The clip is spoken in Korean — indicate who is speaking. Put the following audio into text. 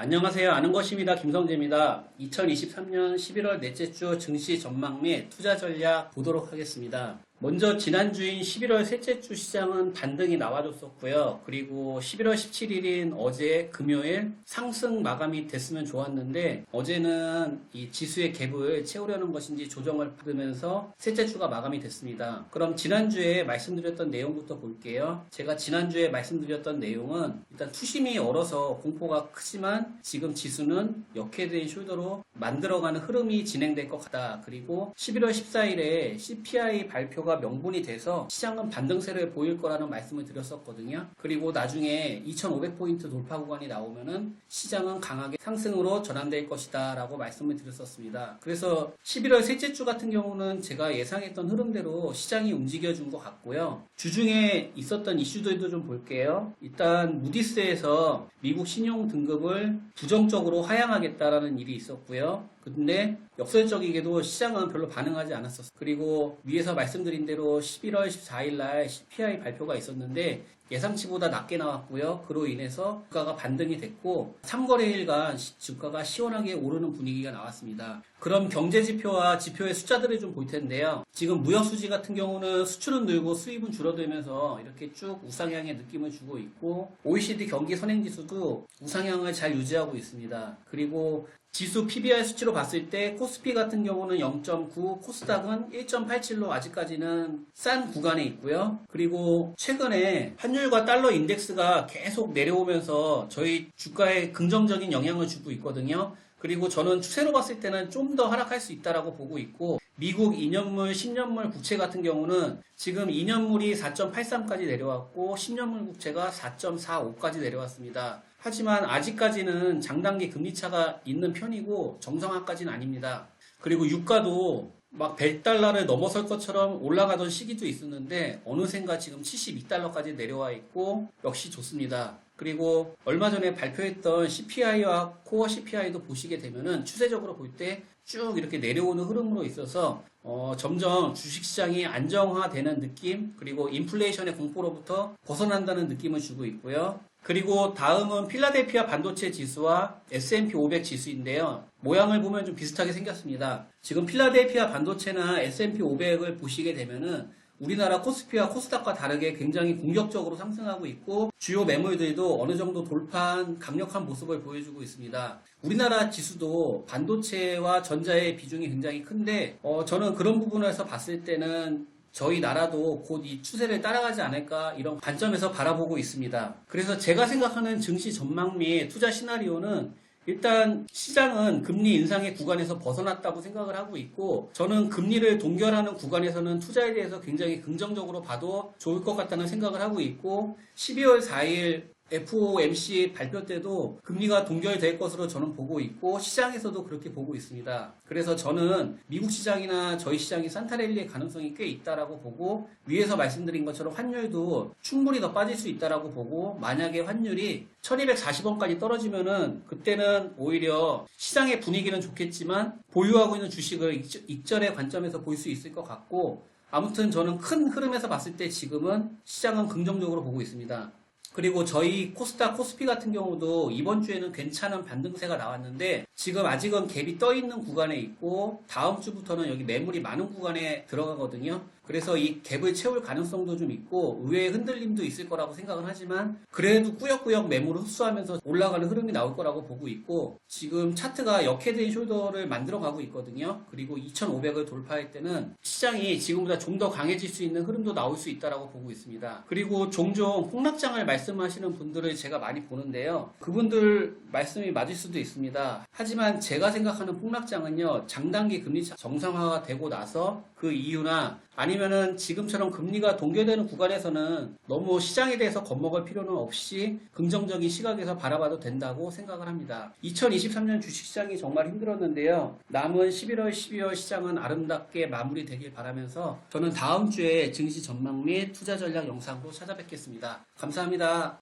Speaker 1: 안녕하세요. 아는 것입니다. 김성재입니다. 2023년 11월 넷째 주 증시 전망 및 투자 전략 보도록 하겠습니다. 먼저 지난주인 11월 셋째 주 시장은 반등이 나와줬었고요. 그리고 11월 17일인 어제 금요일 상승 마감이 됐으면 좋았는데 어제는 이 지수의 갭을 채우려는 것인지 조정을 받으면서 셋째 주가 마감이 됐습니다. 그럼 지난주에 말씀드렸던 내용부터 볼게요. 제가 지난주에 말씀드렸던 내용은 일단 투심이 얼어서 공포가 크지만 지금 지수는 역해된 숄더로 만들어가는 흐름이 진행될 것 같다. 그리고 11월 14일에 CPI 발표가 명분이 돼서 시장은 반등세를 보일 거라는 말씀을 드렸었거든요. 그리고 나중에 2500포인트 돌파 구간이 나오면은 시장은 강하게 상승으로 전환될 것이다 라고 말씀을 드렸었습니다. 그래서 11월 셋째 주 같은 경우는 제가 예상했던 흐름대로 시장이 움직여준 것 같고요. 주중에 있었던 이슈들도 좀 볼게요. 일단 무디스에서 미국 신용 등급을 부정적으로 하향하겠다라는 일이 있었고요. 근데 역설적이게도 시장은 별로 반응하지 않았었어요. 그리고 위에서 말씀드린 대로 11월 14일 날 CPI 발표가 있었는데 예상치보다 낮게 나왔고요. 그로 인해서 주가가 반등이 됐고 3거래일간 시- 주가가 시원하게 오르는 분위기가 나왔습니다. 그럼 경제 지표와 지표의 숫자들을 좀 볼 텐데요. 지금 무역 수지 같은 경우는 수출은 늘고 수입은 줄어들면서 이렇게 쭉 우상향의 느낌을 주고 있고 OECD 경기 선행 지수도 우상향을 잘 유지하고 있습니다. 그리고 지수 PBR 수치로 봤을 때 코스피 같은 경우는 0.9, 코스닥은 1.87로 아직까지는 싼 구간에 있고요. 그리고 최근에 환율 과 달러 인덱스가 계속 내려오면서 저희 주가에 긍정적인 영향을 주고 있거든요. 그리고 저는 추세로 봤을 때는 좀 더 하락할 수 있다라고 보고 있고 미국 2년물, 10년물 국채 같은 경우는 지금 2년물이 4.83까지 내려왔고 10년물 국채가 4.45까지 내려왔습니다. 하지만 아직까지는 장단기 금리 차가 있는 편이고 정상화까지는 아닙니다. 그리고 유가도 막 100달러를 넘어설 것처럼 올라가던 시기도 있었는데 어느샌가 지금 72달러까지 내려와 있고 역시 좋습니다. 그리고 얼마 전에 발표했던 CPI와 코어 CPI도 보시게 되면은 추세적으로 볼 때 쭉 이렇게 내려오는 흐름으로 있어서 어, 점점 주식시장이 안정화되는 느낌 그리고 인플레이션의 공포로부터 벗어난다는 느낌을 주고 있고요. 그리고 다음은 필라델피아 반도체 지수와 S&P 500 지수인데요. 모양을 보면 좀 비슷하게 생겼습니다. 지금 필라델피아 반도체나 S&P 500을 보시게 되면은 우리나라 코스피와 코스닥과 다르게 굉장히 공격적으로 상승하고 있고 주요 매물들도 어느 정도 돌파한 강력한 모습을 보여주고 있습니다. 우리나라 지수도 반도체와 전자의 비중이 굉장히 큰데 어, 저는 그런 부분에서 봤을 때는 저희 나라도 곧 이 추세를 따라가지 않을까 이런 관점에서 바라보고 있습니다. 그래서 제가 생각하는 증시 전망 및 투자 시나리오는 일단 시장은 금리 인상의 구간에서 벗어났다고 생각을 하고 있고 저는 금리를 동결하는 구간에서는 투자에 대해서 굉장히 긍정적으로 봐도 좋을 것 같다는 생각을 하고 있고 12월 4일 FOMC 발표 때도 금리가 동결될 것으로 저는 보고 있고 시장에서도 그렇게 보고 있습니다. 그래서 저는 미국 시장이나 저희 시장이 산타랠리의 가능성이 꽤 있다라고 보고 위에서 말씀드린 것처럼 환율도 충분히 더 빠질 수 있다라고 보고 만약에 환율이 1240원까지 떨어지면은 그때는 오히려 시장의 분위기는 좋겠지만 보유하고 있는 주식을 익절- 익절의 관점에서 볼 수 있을 것 같고 아무튼 저는 큰 흐름에서 봤을 때 지금은 시장은 긍정적으로 보고 있습니다. 그리고 저희 코스닥, 코스피 같은 경우도 이번 주에는 괜찮은 반등세가 나왔는데 지금 아직은 갭이 떠 있는 구간에 있고 다음 주부터는 여기 매물이 많은 구간에 들어가거든요. 그래서 이 갭을 채울 가능성도 좀 있고 의외의 흔들림도 있을 거라고 생각은 하지만 그래도 꾸역꾸역 매물을 흡수하면서 올라가는 흐름이 나올 거라고 보고 있고 지금 차트가 역헤드인 숄더를 만들어 가고 있거든요. 그리고 2500을 돌파할 때는 시장이 지금보다 좀 더 강해질 수 있는 흐름도 나올 수 있다라고 보고 있습니다. 그리고 종종 폭락장을 말 씀하시는 분들을 제가 많이 보는데요. 그분들 말씀이 맞을 수도 있습니다. 하지만 제가 생각하는 폭락장은요. 장단기 금리 차- 정상화가 되고 나서 그 이유나 아니면은 지금처럼 금리가 동결되는 구간에서는 너무 시장에 대해서 겁먹을 필요는 없이 긍정적인 시각에서 바라봐도 된다고 생각을 합니다. 2023년 주식시장이 정말 힘들었는데요. 남은 11월, 12월 시장은 아름답게 마무리되길 바라면서 저는 다음 주에 증시 전망 및 투자 전략 영상으로 찾아뵙겠습니다. 감사합니다.